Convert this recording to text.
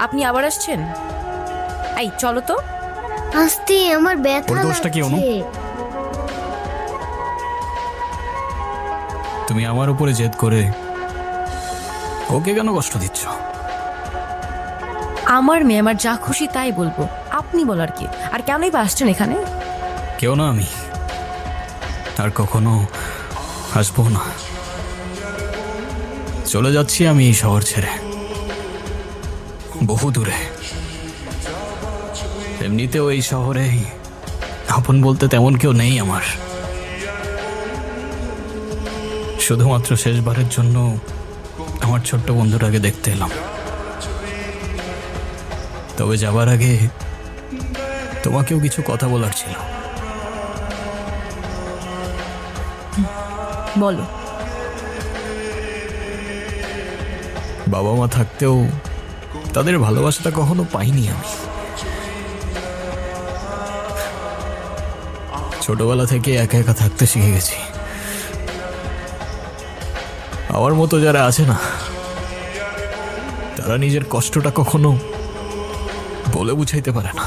আপনি আবার আসছেন? এই চলো তো। আসতে আমার ব্যথা ওর দোষটা কি, অনু? লাগছে। তুমি আমার উপরে জেদ করে ওকে কেন কষ্ট দিচ্ছ? আমার মেয়ে আমার যা খুশি তাই বলব। আপনি বলার কি? আর কেনই বা আসছেন এখানে? কেউ না আমি। আর কখনো আসব না। চলে যাচ্ছি আমি এই শহর ছেড়ে। বহু দূরে। এমনিতেও এই শহরে আপন বলতে তেমন কেউ নেই আমার। শুধুমাত্র শেষবারের জন্য আমার ছোট্ট বন্ধুটাকে দেখতে এলাম। তবে যাবার আগে তোমাকেও কিছু কথা বলার ছিল। বলো। বাবা মা থাকতেও তাদের ভালোবাসাটা কখনো পাইনি আমি। ছোটবেলা থেকে একা একা থাকতে শিখে গেছি। আমার মতো যারা আছে না, তারা নিজের কষ্টটা কখনো বলে বুঝাইতে পারে না।